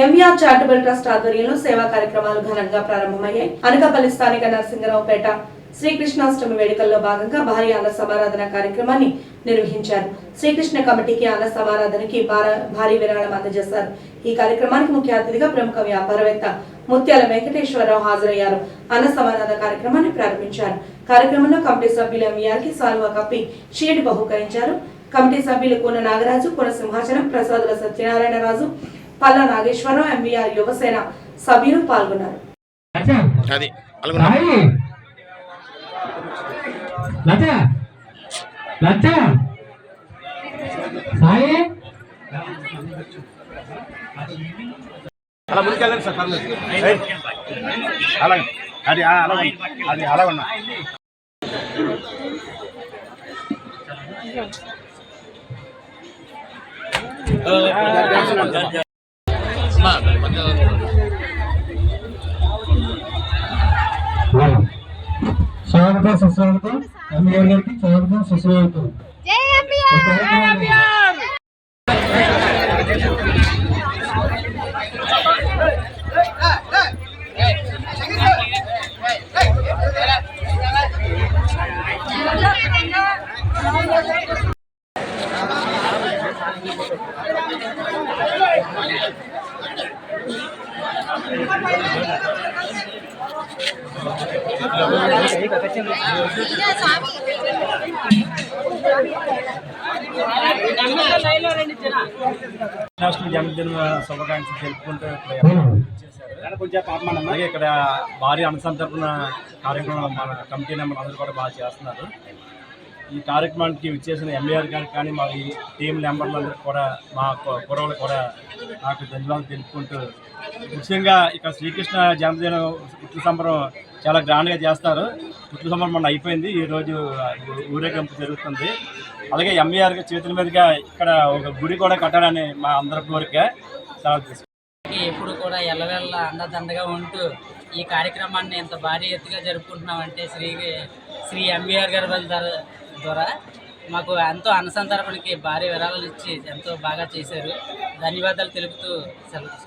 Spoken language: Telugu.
ఎంవీఆర్ చారిటబుల్ ట్రస్ట్ ఆధ్వర్యంలో సేవా కార్యక్రమాలు ఘనంగా ప్రారంభమయ్యాయి. అనకాపల్లి స్థానిక నరసింగరావుపేట శ్రీకృష్ణాష్టమి వేడుకల్లో భాగంగా భారీ అన్న సమారాధన కార్యక్రమాన్ని నిర్వహించారు. శ్రీకృష్ణ కమిటీకి అన్న సమారాధనకి భారీ విరాళం అందజేశారు. ఈ కార్యక్రమానికి ముఖ్య అతిథిగా ప్రముఖ వ్యాపారవేత్త ముత్యాల వెంకటేశ్వరరావు హాజరయ్యారు. అన్న సమారాధన కార్యక్రమాన్ని ప్రారంభించారు. కార్యక్రమంలో కమిటీ సభ్యులు ఎంవీఆర్కి సాల్వా కప్పి షీల్డ్ బహుకరించారు. కమిటీ సభ్యులు కూన నాగరాజు కూన సింహాచలం ప్రసాదుల సత్యనారాయణరాజు పల్లా నాగేశ్వరరావు ఎంవీఆర్ యువసేన సభ్యులు పాల్గొన్నారు. అలా ముందుకెళ్ళండి సార్ పర్లేదు. అలాగే. అది అలాగే. అది అలాగే ఉన్నా. స్వాగతం సుస్వాగతం ఎంఏ గారికి స్వాగతం సుస్వాగతం నేషనల్ జన్మదిన శుభాకాంక్షలు తెలుపుకుంటూ అలాగే ఇక్కడ భారీ అనుసంధాన తరపున కార్యక్రమం మన కమిటీ నెంబర్ అందరూ కూడా బాగా చేస్తున్నారు. ఈ కార్యక్రమానికి విచ్చేసిన ఎంఏఆర్ గారికి కానీ మా ఈ టీం మెంబర్లందరికీ కూడా మా కురవులు కూడా నాకు ధన్యవాదాలు తెలుపుకుంటూ ముఖ్యంగా ఇక్కడ శ్రీకృష్ణ జన్మదినం పుట్టిన సంబరం చాలా గ్రాండ్గా చేస్తారు. పుట్టిన సంబరం మొన్న అయిపోయింది. ఈరోజు ఊరేగింపు జరుగుతుంది. అలాగే ఎంఏఆర్ చేతుల మీదుగా ఇక్కడ ఒక గుడి కూడా కట్టాలని మా అందరి కోరిక. చాలా ఎప్పుడు కూడా ఎల్లవెల్ల అండదండగా ఉంటూ ఈ కార్యక్రమాన్ని ఎంత భారీ ఎత్తుగా జరుపుకుంటున్నామంటే శ్రీ శ్రీ ఎంబీఆర్ గారి వాళ్ళ ద్వారా- మాకు ఎంతో అనుసంతరపణకి భారీ విరాళాలు ఇచ్చి ఎంతో బాగా చేశారు. ధన్యవాదాలు తెలుపుతూ సెలవు